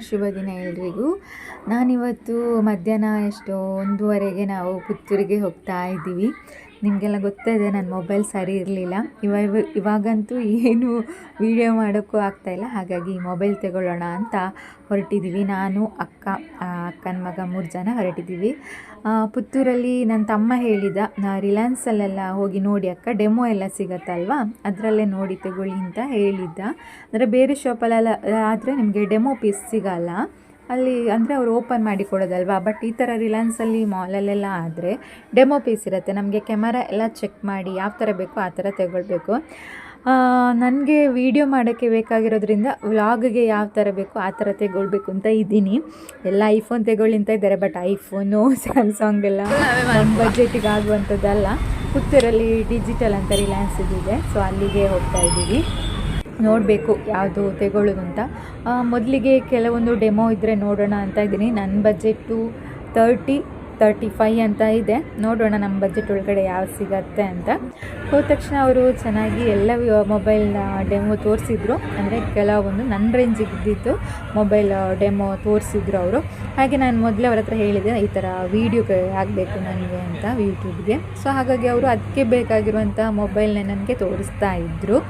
ಶುಭ ದಿನ ಎಲ್ರಿಗೂ. ನಾನಿವತ್ತು ಮಧ್ಯಾಹ್ನ ಎಷ್ಟು ಒಂದೂವರೆಗೆ ನಾವು ಪುತ್ತೂರಿಗೆ ಹೋಗ್ತಾ ಇದ್ದೀವಿ. ನಿಮಗೆಲ್ಲ ಗೊತ್ತಿದೆ ನನ್ನ ಮೊಬೈಲ್ ಸರಿ ಇರಲಿಲ್ಲ. ಇವಾಗ, ಇವಾಗಂತೂ ಏನು ವೀಡಿಯೋ ಮಾಡೋಕ್ಕೂ ಆಗ್ತಾಯಿಲ್ಲ ಹಾಗಾಗಿ ಮೊಬೈಲ್ ತಗೊಳ್ಳೋಣ ಅಂತ ಹೊರಟಿದ್ದೀವಿ. ನಾನು, ಅಕ್ಕ ಅಕ್ಕನ ಮಗ ಮೂರು ಜನ ಹೊರಟಿದ್ದೀವಿ. ಪುತ್ತೂರಲ್ಲಿ ನನ್ನ ತಮ್ಮ ಹೇಳಿದ ರಿಲಯನ್ಸಲ್ಲೆಲ್ಲ ಹೋಗಿ ನೋಡಿ ಅಕ್ಕ, ಡೆಮೋ ಎಲ್ಲ ಸಿಗತ್ತಲ್ವಾ? ಅದರಲ್ಲೇ ನೋಡಿ ತಗೊಳ್ಳಿ ಅಂತ ಹೇಳಿದ್ದ. ಅಂದರೆ ಬೇರೆ ಶಾಪಲ್ಲೆಲ್ಲ ಆದರೆ ನಿಮಗೆ ಡೆಮೋ ಪೀಸ್ ಸಿಗಲ್ಲ. ಅಲ್ಲಿ ಅಂದರೆ ಅವರು ಓಪನ್ ಮಾಡಿ ಕೊಡೋದಲ್ವಾ? ಬಟ್ ಈ ಥರ ರಿಲಯನ್ಸಲ್ಲಿ ಮಾಲಲ್ಲೆಲ್ಲ ಆದರೆ ಡೆಮೋ ಪೀಸ್ ಇರುತ್ತೆ. ನಮಗೆ ಕ್ಯಾಮರಾ ಎಲ್ಲ ಚೆಕ್ ಮಾಡಿ ಯಾವ ಥರ ಬೇಕೋ ಆ ಥರ ತಗೊಳ್ಬೇಕು. ನನಗೆ ವೀಡಿಯೋ ಮಾಡೋಕ್ಕೆ ಬೇಕಾಗಿರೋದ್ರಿಂದ ವ್ಲಾಗ್ಗೆ ಯಾವ ಥರ ಬೇಕೋ ಆ ಥರ ತೆಗೊಳ್ಬೇಕು ಅಂತ ಇದ್ದೀನಿ. ಎಲ್ಲ ಐಫೋನ್ ತೆಗೊಳ್ಳಿ ಅಂತ ಇದ್ದಾರೆ ಬಟ್ ಐಫೋನು ಸ್ಯಾಮ್ಸಂಗ್ ಎಲ್ಲ ನಮ್ಮ ಬಜೆಟಿಗೆ ಆಗುವಂಥದ್ದಲ್ಲ. ಪುತ್ತೂರಲ್ಲಿ ಡಿಜಿಟಲ್ ಅಂತ ರಿಲಯನ್ಸ್ ಇದಿದೆ ಸೊ ಅಲ್ಲಿಗೆ ಹೋಗ್ತಾ ಇದ್ದೀವಿ. ನೋಡಬೇಕು ಯಾವುದು ತೆಗೊಳ್ಳೋದು ಅಂತ. ಮೊದಲಿಗೆ ಕೆಲವೊಂದು ಡೆಮೋ ಇದ್ದರೆ ನೋಡೋಣ ಅಂತ ಇದ್ದೀನಿ. ನನ್ನ ಬಜೆಟ್ಟು ತರ್ಟಿ ತರ್ಟಿ ಫೈವ್ ಅಂತ ಇದೆ. ನೋಡೋಣ ನಮ್ಮ ಬಜೆಟ್ ಒಳಗಡೆ ಯಾವ್ದು ಸಿಗತ್ತೆ ಅಂತ. ಹೋದ ತಕ್ಷಣ ಅವರು ಚೆನ್ನಾಗಿ ಎಲ್ಲ ಮೊಬೈಲ್ನ ಡೆಮೋ ತೋರಿಸಿದ್ರು. ಅಂದರೆ ಕೆಲವೊಂದು ನನ್ನ ರೇಂಜಿಗೆ ಇದ್ದಿದ್ದು ಮೊಬೈಲ್ ಡೆಮೋ ತೋರಿಸಿದ್ರು ಅವರು. ಹಾಗೆ ನಾನು ಮೊದಲೇ ಅವ್ರ ಹತ್ರ ಹೇಳಿದೆ, ಈ ಥರ ವೀಡಿಯೋಗೆ ಆಗಬೇಕು ನನಗೆ ಅಂತ ಯೂಟ್ಯೂಬ್ಗೆ ಸೊ ಹಾಗಾಗಿ ಅವರು ಅದಕ್ಕೆ ಬೇಕಾಗಿರುವಂಥ ಮೊಬೈಲ್ನ ನನಗೆ ತೋರಿಸ್ತಾ ಇದ್ದರು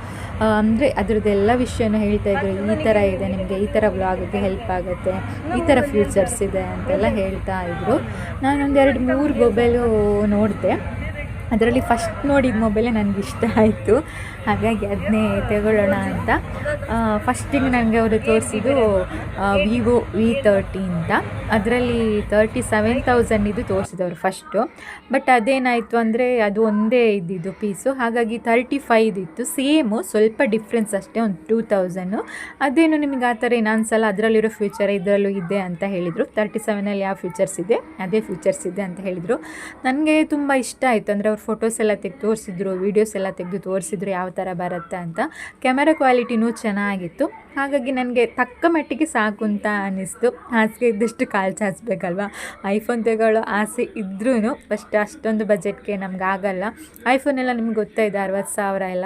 ಅಂದರೆ ಅದರದ್ದೆಲ್ಲ ವಿಷಯನೂ ಹೇಳ್ತಾ ಇದ್ರು. ಈ ಥರ ಇದೆ ನಿಮಗೆ, ಈ ಥರ ಬ್ಲಾಗ್ಗೆ ಹೆಲ್ಪ್ ಆಗುತ್ತೆ, ಈ ಥರ ಫ್ಯೂಚರ್ಸ್ ಇದೆ ಅಂತೆಲ್ಲ ಹೇಳ್ತಾ ಇದ್ದರು ನಾನೊಂದು ಎರಡು ಮೂರು ಮೊಬೈಲು ನೋಡಿದೆ. ಅದರಲ್ಲಿ ಫಸ್ಟ್ ನೋಡಿದ ಮೊಬೈಲೇ ನನಗೆ ಇಷ್ಟ ಆಯಿತು. ಹಾಗಾಗಿ ಅದನ್ನೇ ತಗೊಳ್ಳೋಣ ಅಂತ. ಫಸ್ಟಿಗೆ ನನಗೆ ಅವರು ತೋರಿಸಿದ್ದು ವಿವೋ ವಿ ತರ್ಟಿ ಅಂತ. ಅದರಲ್ಲಿ ತರ್ಟಿ ಸೆವೆನ್ ತೌಸಂಡ್ ಇದು ತೋರಿಸಿದವರು ಫಸ್ಟು ಬಟ್ ಅದೇನಾಯಿತು ಅಂದರೆ ಅದು ಒಂದೇ ಇದ್ದಿದ್ದು ಪೀಸು ಹಾಗಾಗಿ ತರ್ಟಿ ಫೈವ್ ಇತ್ತು. ಸೇಮು ಸ್ವಲ್ಪ ಡಿಫ್ರೆನ್ಸ್ ಅಷ್ಟೇ, ಒಂದು ಟೂ ತೌಸಂಡು ಅದೇನು ನಿಮಗೆ ಆ ಥರ ಏನು ಅನ್ಸಲ್ಲ ಅದರಲ್ಲಿರೋ ಫ್ಯೂಚರ್ ಇದರಲ್ಲೂ ಇದೆ ಅಂತ ಹೇಳಿದರು. ತರ್ಟಿ ಸೆವೆನಲ್ಲಿ ಯಾವ ಫ್ಯೂಚರ್ಸ್ ಇದೆ, ಅದೇ ಫ್ಯೂಚರ್ಸ್ ಇದೆ ಅಂತ ಹೇಳಿದರು. ನನಗೆ ತುಂಬ ಇಷ್ಟ ಆಯಿತು. ಅಂದರೆ ಅವ್ರು ಫೋಟೋಸ್ ಎಲ್ಲ ತೆಗೆದು ತೋರಿಸಿದ್ರು ವೀಡಿಯೋಸ್ ಎಲ್ಲ ತೆಗೆದು ತೋರಿಸಿದ್ರು ಯಾವ ಥರ ಬರುತ್ತೆ ಅಂತ. ಕ್ಯಾಮೆರಾ ಕ್ವಾಲಿಟಿನೂ ಚೆನ್ನಾಗಿತ್ತು. ಹಾಗಾಗಿ ನನಗೆ ತಕ್ಕ ಮಟ್ಟಿಗೆ ಸಾಕು ಅಂತ ಅನ್ನಿಸ್ತು. ಹಾಸಿಗೆ ಇದ್ದಷ್ಟು ಕಾಲು ಚಾಚಬೇಕಲ್ವಾ? ಐಫೋನ್ ತೆಗೊಳ್ಳೋ ಆಸೆ ಇದ್ರೂ ಫಸ್ಟ್ ಅಷ್ಟೊಂದು ಬಜೆಟ್ಗೆ ನಮ್ಗೆ ಆಗಲ್ಲ. ಐಫೋನ್ ಎಲ್ಲ ನಿಮ್ಗೆ ಗೊತ್ತಾಯಿದೆ ಅರವತ್ತು ಸಾವಿರ ಎಲ್ಲ.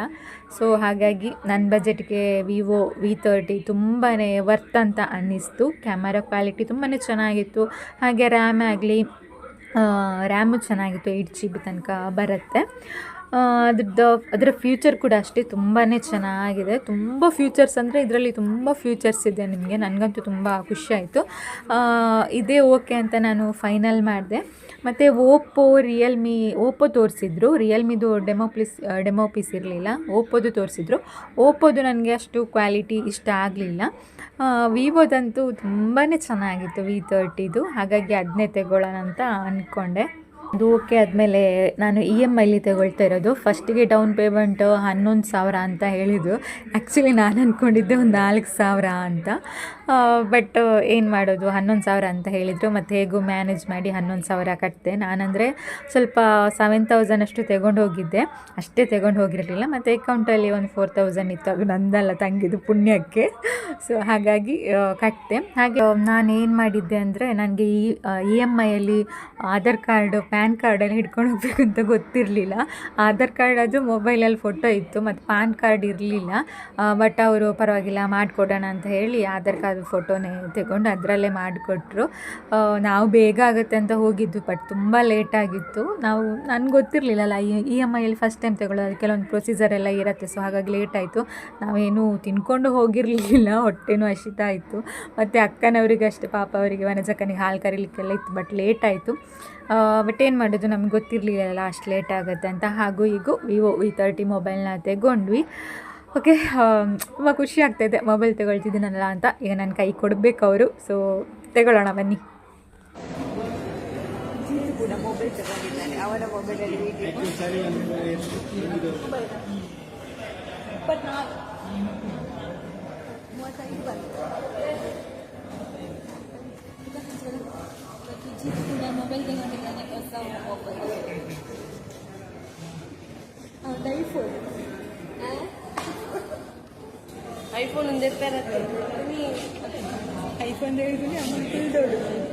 ಸೊ ಹಾಗಾಗಿ ನನ್ನ ಬಜೆಟ್ಗೆ ವಿವೋ ವಿ ತರ್ಟಿ ತುಂಬಾ ವರ್ತ್ ಅಂತ ಅನ್ನಿಸ್ತು. ಕ್ಯಾಮರಾ ಕ್ವಾಲಿಟಿ ತುಂಬಾ ಚೆನ್ನಾಗಿತ್ತು. ಹಾಗೆ ರ್ಯಾಮ್ ಆಗಲಿ ರ್ಯಾಮು ಚೆನ್ನಾಗಿತ್ತು ಏಯ್ಟ್ ಜಿ ಬಿ ತನಕ ಬರುತ್ತೆ. ಅದ್ರದ್ದು ಅದರ ಫ್ಯೂಚರ್ ಕೂಡ ಅಷ್ಟೇ ತುಂಬಾ ಚೆನ್ನಾಗಿದೆ. ತುಂಬ ಫ್ಯೂಚರ್ಸ್ ಅಂದರೆ ಇದರಲ್ಲಿ ತುಂಬ ಫ್ಯೂಚರ್ಸ್ ಇದೆ ನಿಮಗೆ. ನನಗಂತೂ ತುಂಬ ಖುಷಿ ಆಯಿತು. ಇದೇ ಓಕೆ ಅಂತ ನಾನು ಫೈನಲ್ ಮಾಡಿದೆ. ಮತ್ತು ಓಪೋ ರಿಯಲ್ಮಿ ಓಪೋ ತೋರಿಸಿದ್ರು. ರಿಯಲ್ಮಿದು ಡೆಮೋ ಪ್ಲೀಸ್ ಡೆಮೋ ಇರಲಿಲ್ಲ. ಓಪೋದು ತೋರಿಸಿದ್ರು. ಓಪೋದು ನನಗೆ ಅಷ್ಟು ಕ್ವಾಲಿಟಿ ಇಷ್ಟ ಆಗಲಿಲ್ಲ. ವಿವೋದಂತೂ ತುಂಬಾ ಚೆನ್ನಾಗಿತ್ತು ವಿ ತರ್ಟಿದು ಹಾಗಾಗಿ ಅದನ್ನೇ ತಗೊಳ್ಳೋಣ ಅಂತ ಅಂದ್ಕೊಂಡೆ ಅದು ಓಕೆ ಆದಮೇಲೆ ನಾನು ಇ ಎಂ ಐಲಿ ತಗೊಳ್ತಾ ಇರೋದು. ಫಸ್ಟಿಗೆ ಡೌನ್ ಪೇಮೆಂಟು ಹನ್ನೊಂದು ಸಾವಿರ ಅಂತ ಹೇಳಿದ್ದು. ಆ್ಯಕ್ಚುಲಿ ನಾನು ಅಂದ್ಕೊಂಡಿದ್ದೆ ಒಂದು ನಾಲ್ಕು ಸಾವಿರ ಅಂತ. ಬಟ್ ಏನು ಮಾಡೋದು? ಹನ್ನೊಂದು ಸಾವಿರ ಅಂತ ಹೇಳಿದರು, ಮತ್ತು ಹೇಗೂ ಮ್ಯಾನೇಜ್ ಮಾಡಿ ಹನ್ನೊಂದು ಸಾವಿರ ಕಟ್ಟಿದೆ ನಾನಂದರೆ ಸ್ವಲ್ಪ ಸೆವೆನ್ ತೌಸಂಡ್ ಅಷ್ಟು ತೆಗೊಂಡು ಹೋಗಿದ್ದೆ. ಅಷ್ಟೇ ತೆಗೊಂಡು ಹೋಗಿರಲಿಲ್ಲ, ಮತ್ತು ಅಕೌಂಟಲ್ಲಿ ಒಂದು ಫೋರ್ ತೌಸಂಡ್ ಇತ್ತು. ಅದು ನಂದಲ್ಲ ತಂಗಿದು ಪುಣ್ಯಕ್ಕೆ. ಸೊ ಹಾಗಾಗಿ ಕಟ್ಟಿದೆ ಹಾಗೆ, ನಾನು ಏನು ಮಾಡಿದ್ದೆ ಅಂದರೆ ನನಗೆ ಈ ಇ ಎಂ ಐಯಲ್ಲಿ ಆಧಾರ್ ಕಾರ್ಡು, ಪ್ಯಾನ್ ಕಾರ್ಡಲ್ಲಿ ಹಿಡ್ಕೊಂಡು ಹೋಗಬೇಕು ಅಂತ ಗೊತ್ತಿರಲಿಲ್ಲ. ಆಧಾರ್ ಕಾರ್ಡ್ ಅದು ಮೊಬೈಲಲ್ಲಿ ಫೋಟೋ ಇತ್ತು, ಮತ್ತು ಪ್ಯಾನ್ ಕಾರ್ಡ್ ಇರಲಿಲ್ಲ. ಬಟ್ ಅವರು ಪರವಾಗಿಲ್ಲ, ಮಾಡಿಕೊಡೋಣ ಅಂತ ಹೇಳಿ ಆಧಾರ್ ಕಾರ್ಡ್ ಫೋಟೋನೇ ತಗೊಂಡು ಅದರಲ್ಲೇ ಮಾಡಿಕೊಟ್ರು. ನಾವು ಬೇಗ ಆಗುತ್ತೆ ಅಂತ ಹೋಗಿದ್ದು ಬಟ್ ತುಂಬ ಲೇಟಾಗಿತ್ತು ನಾವು, ನನಗೆ ಗೊತ್ತಿರಲಿಲ್ಲಲ್ಲ ಇ ಎಂ ಐಯಲ್ಲಿ ಫಸ್ಟ್ ಟೈಮ್ ತಗೊಳ್ಳೋದು ಕೆಲವೊಂದು ಪ್ರೊಸೀಜರ್ ಎಲ್ಲ ಇರುತ್ತೆ ಸೊ ಹಾಗಾಗಿ ಲೇಟ್ ಆಯಿತು. ನಾವೇನು ತಿನ್ಕೊಂಡು ಹೋಗಿರಲಿಲ್ಲ, ಹೊಟ್ಟೆನೂ ಹಸಿತಾ ಆಯಿತು ಮತ್ತು ಅಕ್ಕನವರಿಗೆ ಅಷ್ಟೇ, ಪಾಪ ಅವರಿಗೆ ವನಜಕ್ಕನಿಗೆ ಹಾಲು ಕರೀಲಿಕ್ಕೆಲ್ಲ ಇತ್ತು ಬಟ್ ಲೇಟ್ ಆಯಿತು. ಬಟ್ ಏನು ಮಾಡೋದು, ನಮ್ಗೆ ಗೊತ್ತಿರಲಿಲ್ಲ ಅಷ್ಟು ಲೇಟ್ ಆಗುತ್ತೆ ಅಂತ. ಹಾಗೂ ಈಗ ವಿವೋ ವಿ ತರ್ಟಿ ಮೊಬೈಲ್ನ ತೆಗೊಂಡ್ವಿ. ಓಕೆ ತುಂಬ ಖುಷಿ ಆಗ್ತಾಯಿದೆ ಮೊಬೈಲ್ ತಗೊಳ್ತಿದ್ದೀನಲ್ಲ ಅಂತ. ಈಗ ನನ್ನ ಕೈ ಕೊಡಬೇಕು ಅವರು. ಸೊ ತಗೊಳ್ಳೋಣ ಬನ್ನಿ. ಕೂಡ ಮೊಬೈಲ್ ತಗೊಂಡಿದ್ದಾನೆ ಹೊಸ ಮೊಬೈಲ್ ಐಫೋನ್ ಐಫೋನ್ ಒಂದು ಎತ್ತರ ಐಫೋನ್ ಹೇಳಿದ್ದೀನಿ ಅಮ್ಮ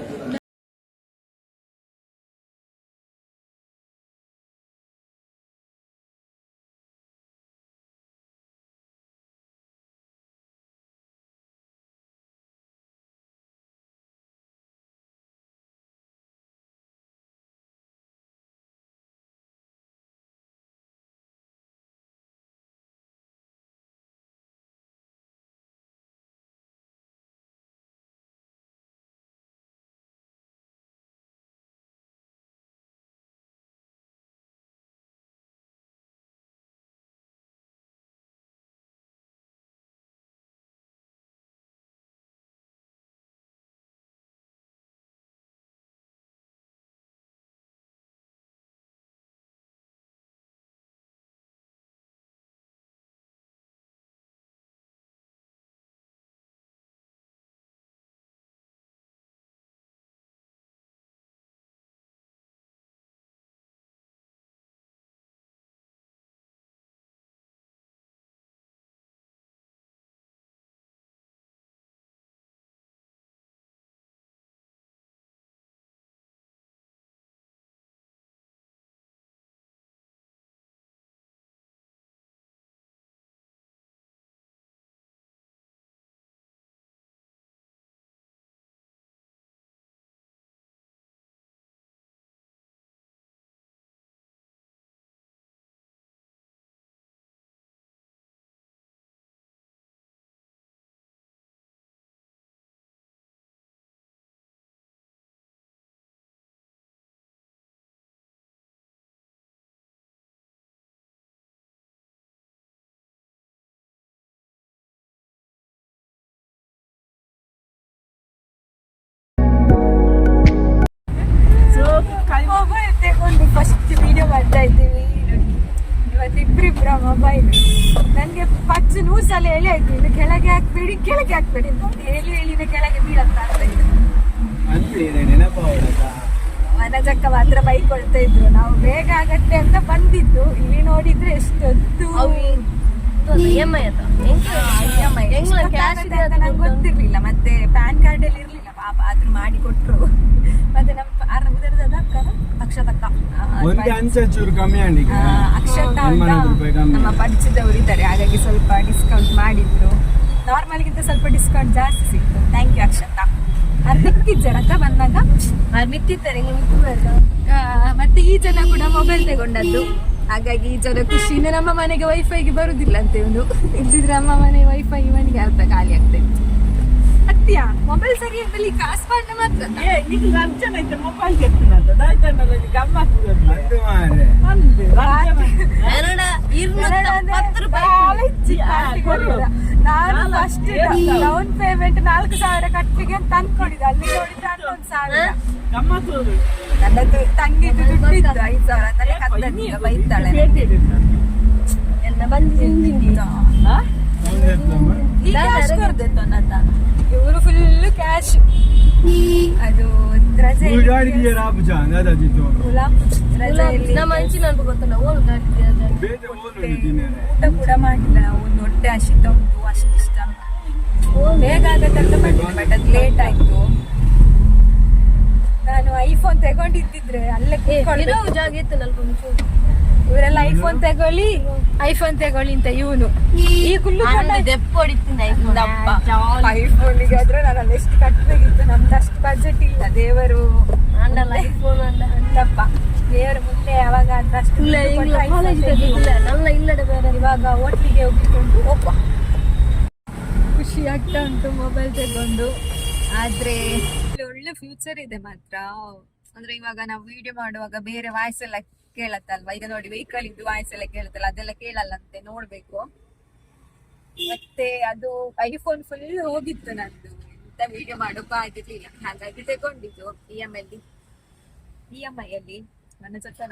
ಸಲ ಆಯ್ತು. ಇದು ಕೆಳಗೆ ಹಾಕ್ಬೇಡಿ ಕೆಳಗೆ ಹಾಕ್ಬೇಡಿ ಅಂತ ಹೇಳಿ. ಹೇಳಿದ ಕೆಳಗೆ ಬೀಳಂತ ಮನಜಕ್ಕ ಮಾತ್ರ ಬೈಕ್ ಕೊಡ್ತಾ ಇದ್ರು. ನಾವು ಬೇಗ ಆಗತ್ತೆ ಅಂತ ಬಂದಿದ್ದು. ಇಲ್ಲಿ ನೋಡಿದ್ರೆ ಎಷ್ಟೊತ್ತು ಇ ಎಂ ಐ ಅಂತ ನಂಗೆ ಗೊತ್ತಿರ್ಲಿಲ್ಲ. ಮತ್ತೆ ಪ್ಯಾನ್ ಕಾರ್ಡ್ ಅಲ್ಲಿ ಇರ್ಲಿಲ್ಲ. ಪಾಪ ಆದ್ರೂ ಮಾಡಿ ಕೊಟ್ರು. ಮತ್ತೆ ನಮ್ಮ ಅರ್ಧದ ಅಕ್ಕನ ಅಕ್ಷತಕ್ಕ ಅಕ್ಷತಾ. ನಮ್ಮ ಪರಿಚಯದವರು ಇದ್ದಾರೆ. ಹಾಗಾಗಿ ಸ್ವಲ್ಪ ಡಿಸ್ಕೌಂಟ್ ಮಾಡಿದ್ರು. ನಾರ್ಮಲ್ಗಿಂತ ಸ್ವಲ್ಪ ಡಿಸ್ಕೌಂಟ್ ಜಾಸ್ತಿ ಸಿಕ್ತು. Thank you Akshata. ಅದು ನಿಂತಿದ್ದಾರೆ ಹತ್ರ ಬಂದಾಗ. ಅದು ನಿಂತಿದ್ದಾರೆ ಮತ್ತೆ ಈ ಜನ ಕೂಡ ಮೊಬೈಲ್ ತಗೊಂಡದ್ದು. ಹಾಗಾಗಿ ಈ ಜನ ಖುಷಿ. ಇನ್ನು ನಮ್ಮ ಮನೆಗೆ ವೈಫೈಗೆ ಬರುದಿಲ್ಲ ಅಂತ ಒಂದು. ಇಲ್ದಿದ್ರೆ ನಮ್ಮ ಮನೆ ವೈಫೈ ಇವನಿಗೆ ಅರ್ಧ ಖಾಲಿ ಆಗ್ತದೆ. ಮಾಡ್ತೀಯಾ ಮೊಬೈಲ್ ಸರಿ ಆಮೇಲೆ ಕಾಸು ಮಾಡ್ದೆ ಮಾತ್ರ. ಏ ಈಗ ಲಂಚನ ಐತೆ ಮೊಬೈಲ್ ಕೆತ್ತಿನಂತ. ದಾಯ್ತಣ್ಣಲ್ಲಿ ಗಮ್ಮತ್ತು ಒಂದು ಎರಡ ಇರ್ನೂರ ನಾನು ಫಸ್ಟ್ ಡೌನ್ ಪೇಮೆಂಟ್ ನಾಲ್ಕು ಸಾವಿರ ಕಟ್ಟಿಗೆ ಅಂತ ಅನ್ಕೊಂಡಿದ್ದೆ. ಅಲ್ಲಿ ನೋಡಿದ್ರೆ ಹನ್ನೊಂದು ಸಾವಿರ. ಗಮ್ಮತ್ತು ನನ್ನ ತಂಗಿದ್ದು ದುಡ್ಡು ಇತ್ತು ಐದು ಸಾವಿರ ನನಗೆ ಹತ್ತದಿಲ್ಲ ಬೈತಾಳೆ. ಎಲ್ಲ ಬಂದಿದ್ದೀನಿ cash ಕೊಡ್ದಿತ್ತು ನನ್ನ ಇವರು ಫುಲ್ ಕ್ಯಾಶ್ ಅದು ರಜೆ ಉಳ್ಗಾಡಿಗೆ ರಾಬು ಜಾನ್ ಅದಾಜಿತ್ತು ರಜೆಯಲ್ಲಿ ನಮ್ಮ ಅಂಚಿನ ನನಗೆ ಗೊತ್ತಲ್ಲ ಊಟ ಕೂಡ ಮಾಡಿಲ್ಲ. ಒಂದು ಹೊಟ್ಟೆ ಹಸಿತ ಉಂಟು ಅಷ್ಟಿಷ್ಟ ಬೇಗ ಆಗತ್ತೆ ಅಂತ ಬಂದಿದ್ದೆ ಬಟ್ ಅದು ಲೇಟ್ ಆಯ್ತು. ನಾನು ಐಫೋನ್ ತಗೊಂಡಿದ್ದಿದ್ರೆ ಅಲ್ಲೇ ಇರೋ ಕೂತ್ಕೊಳ್ಬೇಕು. ಜಾಗ ಇತ್ತು ಒಂಚೂರು ಇವರೆಲ್ಲ ಐಫೋನ್ ತಗೊಳ್ಳಿ ಐಫೋನ್ ತಗೊಳ್ಳಿ ಅಂತ ಇವನು. ಈ ಕುಲ್ಲು ನಾನು ದೆಪ್ಪ ಹೊಡಿತೀನಿ ಐಫೋನ್ ಐಫೋನಿಗೆ ಆದ್ರೆ ನಾನು ಅಲ್ಲಿ ಎಷ್ಟು ಕಟ್ಟಬೇಕಿತ್ತು ನಮ್ದು ಅಷ್ಟು ಬಜೆಟ್ ಇಲ್ಲ. ದೇವರು. ಐಫೋನ್ ಅಂದಪ್ಪ ದೇವರು ಮುಂದೆ ಯಾವಾಗ ಅಂತ ಅಷ್ಟು ಇಲ್ಲ ಇಲ್ಲದ ಬೇರೆ ಇವಾಗ ಒಟ್ಟಿಗೆ ಹೋಗಿಕೊಂಡು ಒಬ್ಬ ಖುಷಿ ಆಗ್ತಾ ಉಂಟು ಮೊಬೈಲ್ ತಗೊಂಡು. ಆದ್ರೆ ಒಳ್ಳೆ ಫ್ಯೂಚರ್ ಇದೆ ಮಾತ್ರ. ಅಂದ್ರೆ ಇವಾಗ ನಾವು ವಿಡಿಯೋ ಮಾಡುವಾಗ ಬೇರೆ ವಾಯ್ಸ್ ಎಲ್ಲ ಕೇಳತ್ತಲ್ವಾ? ಈಗ ನೋಡಿ ವೆಹಿಕಲ್ ಇದ್ದು ವಾಯ್ಸ್ ಎಲ್ಲ ಕೇಳತ್ತಲ್ಲ, ಅದೆಲ್ಲ ಕೇಳಲ್ಲಂತೆ, ನೋಡ್ಬೇಕು. ಮತ್ತೆ ಅದು ಐಫೋನ್ ಫುಲ್ ಹೋಗಿತ್ತು ನಂದು. ಎಂತ ವಿಡಿಯೋ ಮಾಡೋಕ್ಕೂ ಆಗಿರ್ಲಿಲ್ಲ ಹಾಗಾಗಿ ತಗೊಂಡಿದ್ದು ಇ ಎಂ ಅಲ್ಲಿ ಇ ಎಂ ಐ ಅಲ್ಲಿ? ನನ್ನ ಜೊತೆ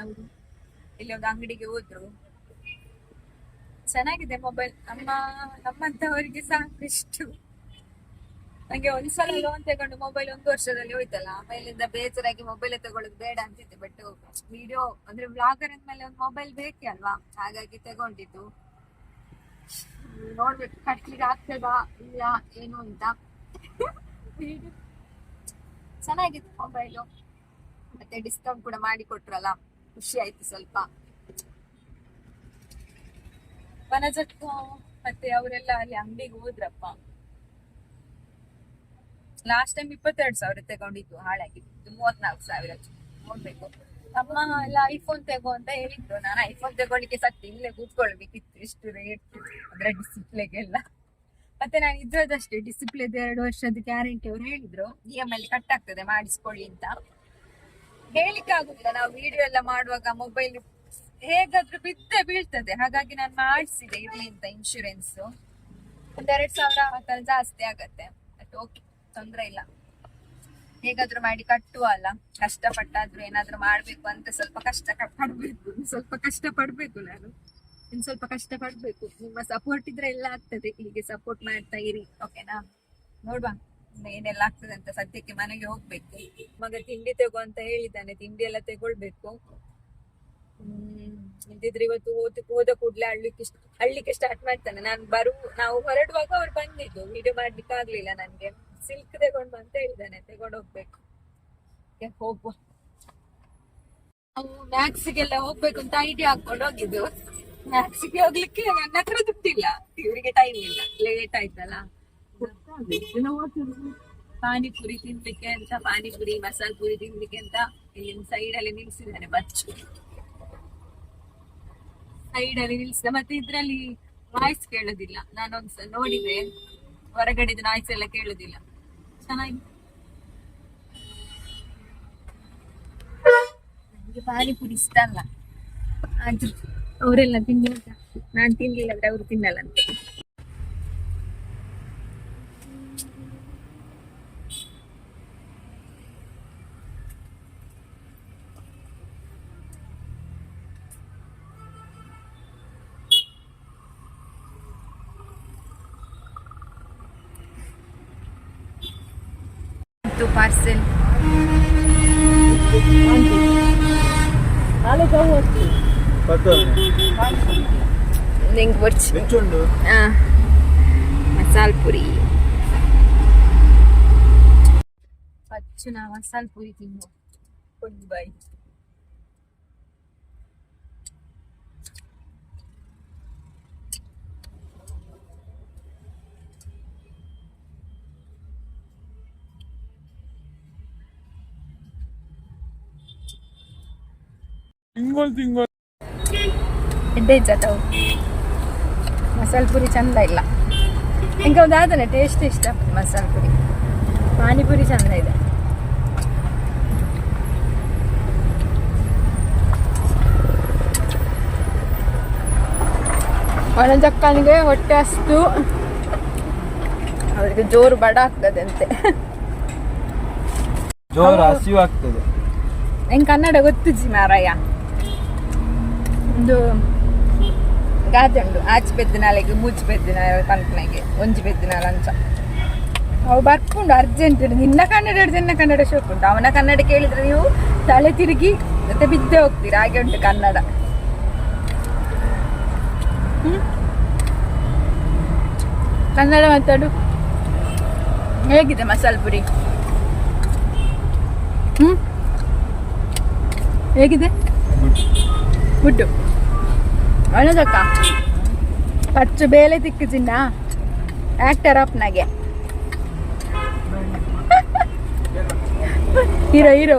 ಇಲ್ಲಿ ಒಂದು ಅಂಗಡಿಗೆ ಹೋದ್ರು. ಚೆನ್ನಾಗಿದೆ ಮೊಬೈಲ್ ನಮ್ಮ ನಮ್ಮಂತವರಿಗೆ ಸಾಕಿಷ್ಟು ನಂಗೆ ಒಂದ್ಸಲ ಲೋನ್ ತಗೊಂಡು ಮೊಬೈಲ್ ಒಂದು ವರ್ಷದಲ್ಲಿ ಹೋಯ್ತಲ್ಲ, ಆಮೇಲಿಂದ ಬೇಜಾರಾಗಿ ಮೊಬೈಲ್ ತಗೊಳ್ಳೋದು ಬೇಡ ಅಂತಿದ್ದೆ ಬಟ್ ವಿಡಿಯೋ ಅಂದ್ರೆ ವ್ಲಾಗರ್ ಅಂದ್ಮೇಲೆ ಒಂದು ಮೊಬೈಲ್ ಬೇಕೇ ಅಲ್ವಾ? ಹಾಗಾಗಿ ತಗೊಂಡಿದ್ದು. ನೋಡ್ಬೇಕು, ಕಟ್ಲಿಕ್ಕೆ ಆಗ್ತದಾ ಇಲ್ಲ ಏನು ಅಂತ. ಚೆನ್ನಾಗಿತ್ತು ಮೊಬೈಲು ಮತ್ತೆ ಡಿಸ್ಕೌಂಟ್ ಕೂಡ ಮಾಡಿ ಕೊಟ್ರಲ್ಲ, ಖುಷಿ ಆಯ್ತು ಸ್ವಲ್ಪ. ವನಜಕ್ಕ ಮತ್ತೆ ಅವರೆಲ್ಲ ಅಲ್ಲಿ ಅಂಗಡಿಗೆ ಹೋದ್ರಪ್ಪ. ಲಾಸ್ಟ್ ಟೈಮ್ ಇಪ್ಪತ್ತೆರಡು ಸಾವಿರ ತಗೊಂಡಿದ್ದು ಹಾಳಾಗಿತ್ತು ಮೂವತ್ನಾಲ್ಕು ಸಾವಿರ ನೋಡ್ಬೇಕು. ಅಮ್ಮ, ಎಲ್ಲ ಐಫೋನ್ ತಗೋ ಅಂತ ಹೇಳಿದ್ರು. ನಾನು ಐಫೋನ್ ತಗೊಳ್ಳಿಕ್ಕೆ ಸತ್ತಿ ಇಲ್ಲೇ ಕೂತ್ಕೊಳ್ಬೇಕಿತ್ತು. ಇಷ್ಟು ರೇಟ್ ಅದ್ರ ಡಿಸಿಪ್ಲೆಗೆಲ್ಲ ಮತ್ತೆ ನಾನು ಇದ್ರದಷ್ಟೇ ಡಿಸಿಪ್ಲೇದ ಎರಡು ವರ್ಷದ ಗ್ಯಾರಂಟಿ ಅವ್ರು ಹೇಳಿದ್ರು. ಇ ಎಂ ಐ ಕಟ್ ಆಗ್ತದೆ, ಮಾಡಿಸ್ಕೊಳ್ಳಿ ಅಂತ. ಹೇಳಿಕ್ಕೆ ಆಗುದಿಲ್ಲ. ನಾವು ವಿಡಿಯೋ ಎಲ್ಲ ಮಾಡುವಾಗ ಮೊಬೈಲ್ ಹೇಗಾದ್ರೂ ಬಿದ್ದೆ ಬೀಳ್ತದೆ. ಹಾಗಾಗಿ ನಾನು ಮಾಡಿಸಿದೆ. ಇರ್ಲಿ ಅಂತ ಇನ್ಶೂರೆನ್ಸ್ ಒಂದೆರಡು ಸಾವಿರ ಜಾಸ್ತಿ ಆಗತ್ತೆ. ಓಕೆ ತೊಂದ್ರೆ ಇಲ್ಲ. ಹೇಗಾದ್ರೂ ಮಾಡಿ ಕಟ್ಟುವ ಅಲ್ಲ. ಕಷ್ಟಪಟ್ಟಾದ್ರೂ ಏನಾದ್ರೂ ಮಾಡ್ಬೇಕು ಅಂತ ಸ್ವಲ್ಪ ಕಷ್ಟ ಪಡ್ಬೇಕು. ಸ್ವಲ್ಪ ಕಷ್ಟ ಪಡ್ಬೇಕು ನಾನು. ಇನ್ ಸ್ವಲ್ಪ ಕಷ್ಟ ಪಡ್ಬೇಕು. ನಿಮ್ಮ ಸಪೋರ್ಟ್ ಇದ್ರೆ ಎಲ್ಲ ಆಗ್ತದೆ. ಹೀಗೆ ಸಪೋರ್ಟ್ ಮಾಡ್ತಾ ಇರಿ. ಓಕೆನಾ ನೋಡುವ. ಏನೆಲ್ಲ ಆಗ್ತದೆ ಅಂತ ಸದ್ಯಕ್ಕೆ ಮನೆಗೆ ಹೋಗ್ಬೇಕು. ಮಗ ತಿಂಡಿ ತಗೋ ಅಂತ ಹೇಳಿದ್ದಾನೆ. ತಿಂಡಿ ಎಲ್ಲ ತಗೊಳ್ಬೇಕು. ಹ್ಮ್. ಇದ್ದಿದ್ರೆ ಇವತ್ತು ಓದ್ ಹೋದ ಕೂಡ್ಲೆ ಅಳ್ಳಿಕ್ಕೆ ಅಳ್ಲಿಕ್ಕೆ ಸ್ಟಾರ್ಟ್ ಮಾಡ್ತಾನೆ. ನಾನು ಬರು, ನಾವು ಹೊರಡುವಾಗ ಅವ್ರು ಬಂದಿದ್ದು. ವಿಡಿಯೋ ಮಾಡ್ಲಿಕ್ಕೆ ಆಗ್ಲಿಲ್ಲ ನನ್ಗೆ. ಸಿಲ್ಕ್ ತಗೊಂಡು ಬಂತ ಹೇಳಿದ್ದಾನೆ ತಗೊಂಡು ಹೋಗ್ಬೇಕು. ಹೋಗುವ? ನಾವು ಮ್ಯಾಕ್ಸಿಗೆಲ್ಲ ಹೋಗ್ಬೇಕು ಅಂತ ಐಡಿಯಾ ಹಾಕೊಂಡು ಹೋಗಿದ್ದು. ಮ್ಯಾಕ್ಸಿಗೆ ಹೋಗ್ಲಿಕ್ಕೆ ನನ್ನ ಹತ್ರ ದುಡ್ಡಿಲ್ಲ. ಇವರಿಗೆ ಟೈಮ್ ಇಲ್ಲ. ಲೇಟ್ ಆಯ್ತಲ್ಲ. ಪಾನಿಪುರಿ ತಿನ್ಲಿಕ್ಕೆ ಅಂತ, ಪಾನಿಪುರಿ, ಮಸಾಲ ಪುರಿ ತಿನ್ಲಿಕ್ಕೆ ಅಂತ ಇಲ್ಲಿ ಸೈಡ್ ಅಲ್ಲಿ ನಿಲ್ಸಿದ್ದಾನೆ ಬಚ್ಚು. ಸೈಡ್ ಅಲ್ಲಿ ನಿಲ್ಸಿದ. ಮತ್ತೆ ಇದ್ರಲ್ಲಿ ವಾಯ್ಸ್ ಕೇಳೋದಿಲ್ಲ. ನಾನೊಂದ್ಸ ನೋಡಿದೆ. ಹೊರಗಡೆದ ನಾಯ್ಸ್ ಎಲ್ಲ ಕೇಳೋದಿಲ್ಲ. ನನಗೆ ಪಾನಿಪುರಿ ಇಷ್ಟ ಅಲ್ಲ. ಆದ್ರೂ ಅವರೆಲ್ಲ ತಿನ್ಲಿಲ್ಲ ನಾನು ತಿನ್ಲಿಲ್ಲ ಅಂದ್ರೆ ಅವರು ತಿನ್ನಲ್ಲ ಬಂತು ನಾಳೆ ಹೋಗ್ತಿ ನಿಂಗೆ ಬರ್ಚಿ ಹೆಚ್ಚುಂಡು ಮಸಾಲ ಪುರಿ ಅಚ್ಚು ನಾ ಮಸಾಲ ಬಾಯಿ ಎಡ್ಡೆ ಇದ್ದಾವು ಮಸಾಲ ಪುರಿ ಚಂದ ಇಲ್ಲ. ಹಿಂಗೆ ಒಂದು ಆದನೆ ಟೇಸ್ಟ್ ಇಷ್ಟ ಮಸಾಲ ಪುರಿ ಪಾನಿಪುರಿ ಚಂದ ಇದೆ. ಒಣಜಕ್ಕನಿಗೆ ಹೊಟ್ಟೆ ಅಷ್ಟು ಅವರಿಗೆ ಜೋರು ಬಡ ಆಗ್ತದೆ ಅಂತೆ. ಜೋರು ಹಸಿವು ಆಗ್ತದೆ ನಂಗೆ ಕನ್ನಡ ಗೊತ್ತಿಜ್ಜಿ ಮಾರಾಯ. ಒಂದು ಗಾದೆ ಆಚೆ ಬೆದ್ದಿನಾಲೆಗೆ ಮೂಚಿ ಬೆದ್ದಿನಾಲೆ ಪಂಪನೆಗೆ ಒಂಜಿ ಬೆದ್ದಿನಾಲ ಅಂಚ ಅವು ಬರ್ಕೊಂಡು ಅರ್ಜೆಂಟ್ ನಿನ್ನ ಕನ್ನಡ ಹಿಡಿದು ನಿನ್ನ ಕನ್ನಡ ಶೋಕ್ ಉಂಟು. ಅವನ ಕನ್ನಡ ಕೇಳಿದ್ರೆ ನೀವು ತಲೆ ತಿರುಗಿ ಮತ್ತೆ ಬಿದ್ದೆ ಹೋಗ್ತೀರಾ. ಹಾಗೆ ಉಂಟು ಕನ್ನಡ? ಕನ್ನಡ ಮಾತಾಡು. ಹೇಗಿದೆ ಮಸಾಲ ಪುರಿ ಹ್ಮ್? ಹೇಗಿದೆ? ಗುಡ್ಡು. ಒಣದಕ್ಕ ಪಚ್ಚು ಬೇಲೆ ತಿಕ್ಕು ಚಿನ್ನ ಆಕ್ಟರ್ ಅಪ್ನಾಗೆ ಹೀರೋ ಹೀರೋ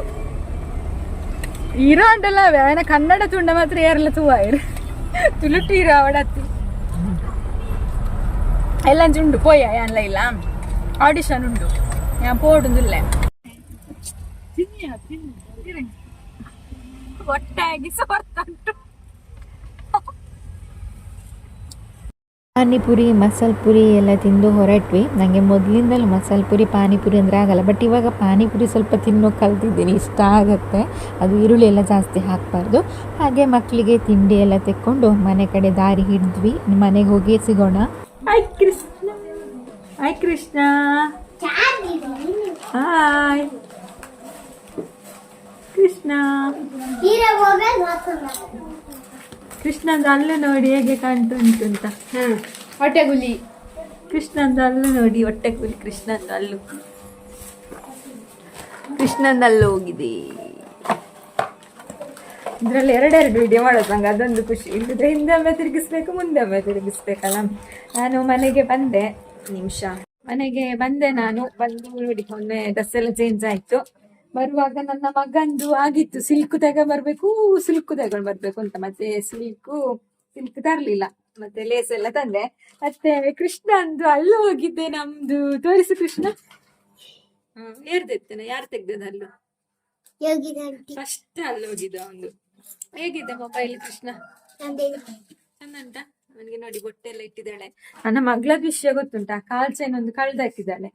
ಹೀರೋ ಅಂಟಲ್ಲ ಅವನ ಕನ್ನಡ ತುಂಡ ಮಾತ್ರ ಏರಲ್ಲ ತೂವ ಇರು ತುಳುಟು ಹೀರೋ ಅವಡತ್ತಿ ಎಲ್ಲ ಉಂಡು ಪೋಯ ಎಲ್ಲ ಇಲ್ಲ ಆಡಿಷನ್ ಉಂಡು ഞാൻ പോടുന്നില്ലേ ಒಟ್ಟಾಗಿ ಸೋರ್ತಂಟು ಪಾನಿಪುರಿ ಮಸಾಲ ಪುರಿ ಎಲ್ಲ ತಿಂದು ಹೊರಟ್ವಿ. ನನಗೆ ಮೊದಲಿಂದಲೂ ಮಸಾಲ ಪುರಿ ಪಾನಿಪುರಿ ಅಂದರೆ ಆಗಲ್ಲ. ಬಟ್ ಇವಾಗ ಪಾನಿಪುರಿ ಸ್ವಲ್ಪ ತಿನ್ನೋ ಕಲ್ತಿದ್ದೀನಿ. ಇಷ್ಟ ಆಗುತ್ತೆ. ಅದು ಈರುಳ್ಳಿ ಎಲ್ಲ ಜಾಸ್ತಿ ಹಾಕಬಾರ್ದು. ಹಾಗೆ ಮಕ್ಕಳಿಗೆ ತಿಂಡಿ ಎಲ್ಲ ತೆಕ್ಕೊಂಡು ಮನೆ ಕಡೆ ದಾರಿ ಹಿಡಿದ್ವಿ. ಮನೆಗೆ ಹೋಗಿ ಸಿಗೋಣ. Hi Krishna hi Krishna hi Krishna ಕೃಷ್ಣಂದು ಅಲ್ಲೂ ನೋಡಿ ಹೇಗೆ ಕಾಣ್ತುಂಟು ಅಂತ. ಹೊಟ್ಟೆ ಗುಲಿ ಕೃಷ್ಣಂದು ಅಲ್ಲೂ ನೋಡಿ ಹೊಟ್ಟೆ ಗುಲಿ ಕೃಷ್ಣಂದು ಅಲ್ಲು. ಕೃಷ್ಣಂದು ಅಲ್ಲ ಹೋಗಿದೆ. ಇದರಲ್ಲಿ ಎರಡೆರಡು ವಿಡಿಯೋ ಮಾಡೋದು ನಂಗೆ ಅದೊಂದು ಖುಷಿ. ಇಲ್ಲದ್ರೆ ಹಿಂದೆ ಒಮ್ಮೆ ತಿರುಗಿಸ್ಬೇಕು ಮುಂದೆ ಒಮ್ಮೆ ತಿರುಗಿಸ್ಬೇಕಲ್ಲ. ನಾನು ಮನೆಗೆ ಬಂದೆ. ನಿಮಿಷ. ಮನೆಗೆ ಬಂದೆ ನಾನು. ಬಂದು ನೋಡಿ ಒಮ್ಮೆ ಡ್ರೆಸ್ ಎಲ್ಲ ಚೇಂಜ್ ಆಯ್ತು. ಬರುವಾಗ ನನ್ನ ಮಗಂದು ಆಗಿತ್ತು. ಸಿಲ್ಕ್ ತಗೊಂಡ್ಬರ್ಬೇಕು ಸಿಲ್ಕ್ ತಗೊಂಡ್ ಬರ್ಬೇಕು ಅಂತ. ಮತ್ತೆ ಸಿಲ್ಕು ಸಿಲ್ಕ್ ತರ್ಲಿಲ್ಲ. ಮತ್ತೆ ಲೇಸ್ ಎಲ್ಲ ತಂದೆ. ಮತ್ತೆ ಕೃಷ್ಣ ಅಂದು ಅಲ್ಲೂ ಹೋಗಿದ್ದೆ ನಮ್ದು. ತೋರಿಸು ಕೃಷ್ಣ. ಹ್ಮ್ ಯಾರು ಯಾರು ತೆಗ್ದದಲ್ಲೂ ಫಸ್ಟ್ ಅಲ್ಲಿ ಹೋಗಿದ್ದ ಅವನು ಹೇಗಿದ್ದ ಮೊಬೈಲ್ ಕೃಷ್ಣ? ಚಂದ ಉಂಟಾ ಅವನಿಗೆ ನೋಡಿ ಬೊಟ್ಟೆ ಎಲ್ಲ ಇಟ್ಟಿದ್ದಾಳೆ. ನನ್ನ ಮಗಳದ ವಿಷಯ ಗೊತ್ತುಂಟಾ? ಕಾಲ್ ಚೈನ್ ಒಂದು ಕಳ್ದಾಕಿದ್ದಾಳೆ.